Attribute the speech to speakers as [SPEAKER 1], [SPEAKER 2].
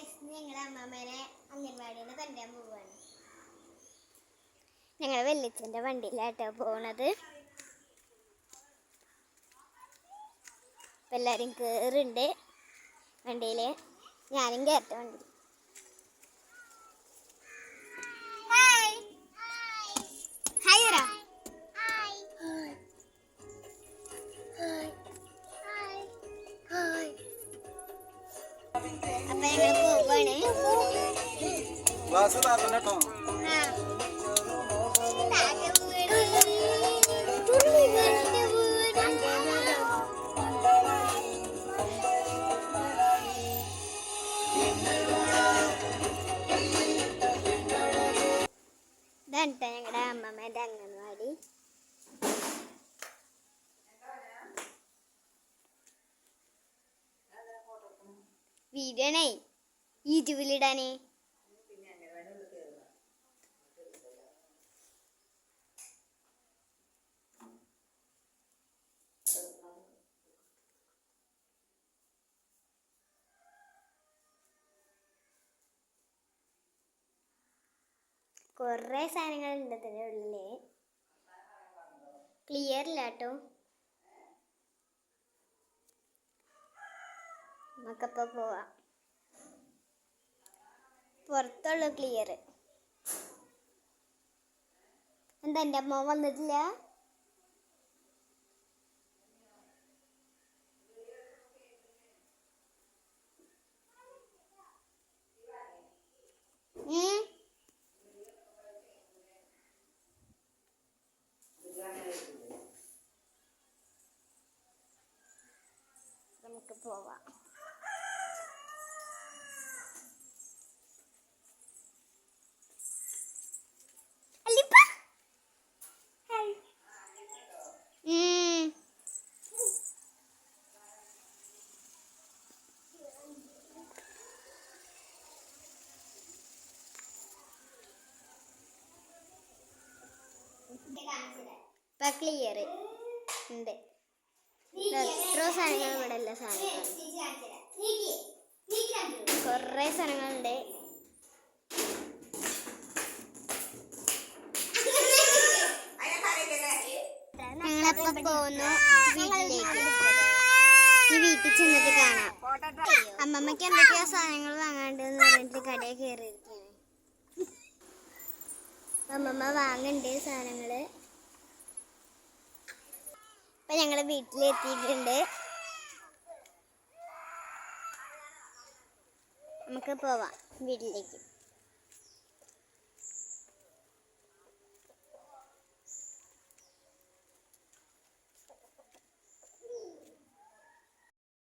[SPEAKER 1] Guys ഞങ്ങളെ അമ്മമ്മേനെ അംഗൻവാടിയിൽ നിന്ന് കൊണ്ടുവരാൻ പോവുകയാണ് ഞങ്ങൾ വെള്ളിച്ചന്റെ വണ്ടിയിലാട്ടോ പോണത്. അപ്പം എല്ലാവരും കയറുണ്ട് വണ്ടിയിൽ ഞാനും കയറട്ടെ വണ്ടി അപ്പൊ ഞങ്ങൾ
[SPEAKER 2] താത്തണ്ട കേട്ടോ.
[SPEAKER 1] ഇതാണ് ഞങ്ങളുടെ അമ്മമ്മേന്റെ അംഗൻവാടി? വീഡിയോ ഈ യൂട്യൂബിലിടാനേ കുറേ സാധനങ്ങളുണ്ട് ഇതിന്റെ ക്ലിയർ ഇല്ല കേട്ടോ നമുക്കപ്പോൾ പോവാം. പുറത്തുള്ളു ക്ലിയർ എന്താ എന്റെ അമ്മ വന്നിട്ടില്ല? നമുക്ക് പോവാം. ഇപ്പൊ ക്ലിയർ ഉണ്ട്. എത്ര സാധനങ്ങൾ ഇവിടെ എല്ലാ സാധനങ്ങൾ കുറേ സാധനങ്ങളുണ്ട്. ഞങ്ങളപ്പോ പോകുന്നു വീട്ടിലേക്ക്. ഈ വീട്ടിൽ ചെന്നിട്ട് കാണാം. അമ്മമ്മക്ക് എന്തൊക്കെയോ സാധനങ്ങൾ വാങ്ങാണ്ട് പറഞ്ഞിട്ട് കടയിൽ കയറിയിരിക്കുകയാണ്. അമ്മമ്മ വാങ്ങണ്ട് സാധനങ്ങൾ? ഇപ്പൊ ഞങ്ങൾ വീട്ടിലെത്തിയിട്ടുണ്ട്. നമുക്ക് പോവാം വീട്ടിലേക്ക്.